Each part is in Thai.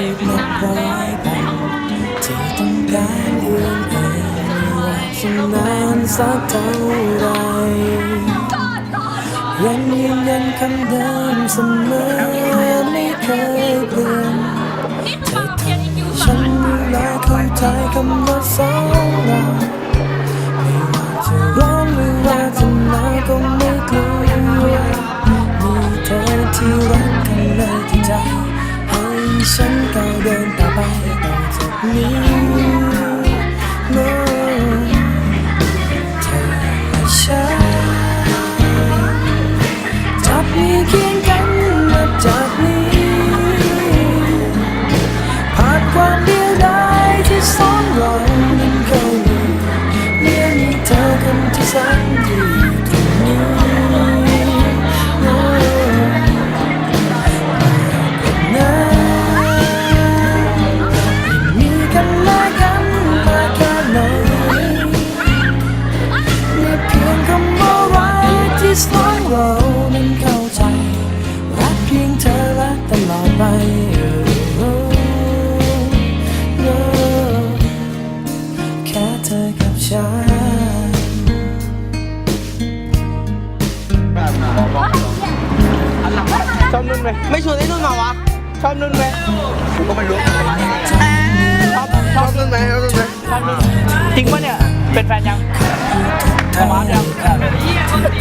คิลบร้ายแต่ที่ต้องการเอื้อนเองว่าฉันนานสักเท่าไรยังยืนยันคำเดิมเสมอไม่เคยเปลี่ยนเธอทำให้ฉันและเข้าใจคำว่าสองเรา ให้ฉันก้าว กับฉันชอบนุ่นไหมไม่ชวนไอ้นุ่นมาวะ ชอบนุ่นไหมกูก็ไม่รู้ชอบชอบนุ่นไหมชอบนุ่นไหมชอบนุ่นจริงปะเนี่ย เป็นแฟนยังสมาร์ทยัง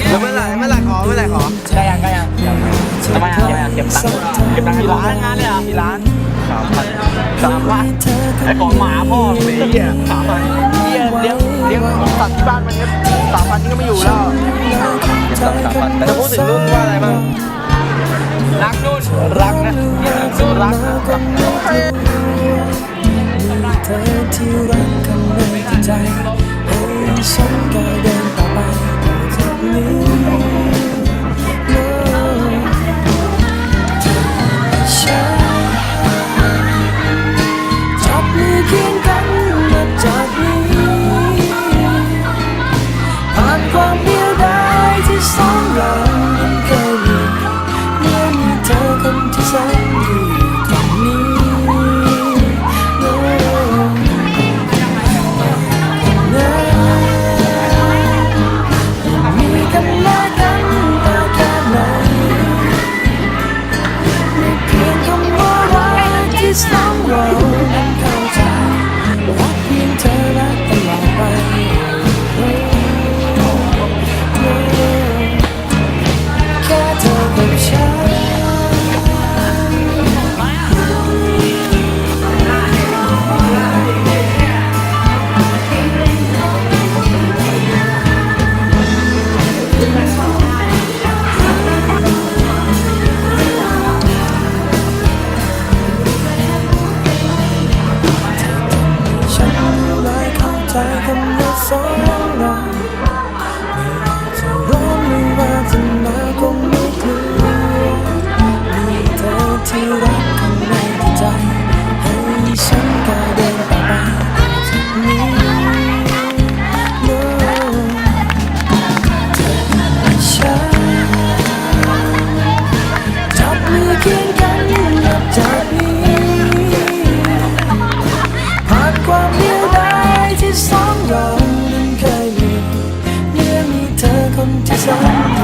แล้วเมื่อไหร่เมื่อไหร่ขอเมื่อไหร่ขอได้ยังได้ยังทำไมอะเก็บตังค์เก็บตังค์ที่ร้านงานเนี่ยที่ร้านสามพันสามพันไอ้ของหมาพ่อเลยเหี้ยสามพัน เหี้ยเลี้ยงเลี้ยงสัตว์ที่บ้านมันเนี่ยสามพันนี่ก็ไม่อยู่แล้วสามพันจะพูดถึงนุ่นว่าอะไรบ้างรักนุ่นรักนะรักนะเธอที่รักกันเลยที่ใจให้ฉันก้าวเดิน เคียงกันนับจากนี้ผ่านความเดียวดายที่สองเรานั้นเคยมีเมื่อมีเธอคนที่สอง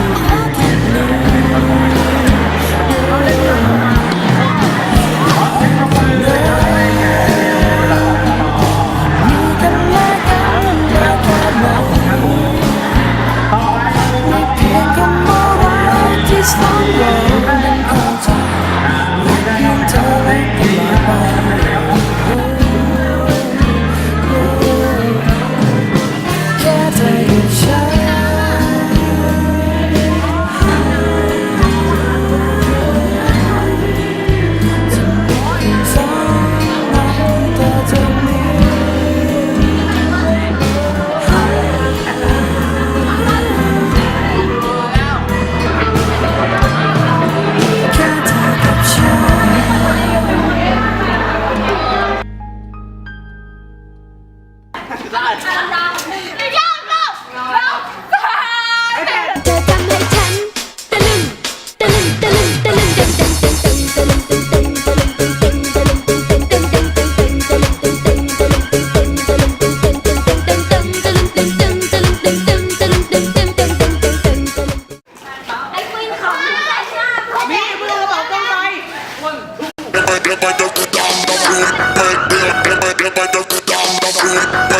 Everybody just down the field.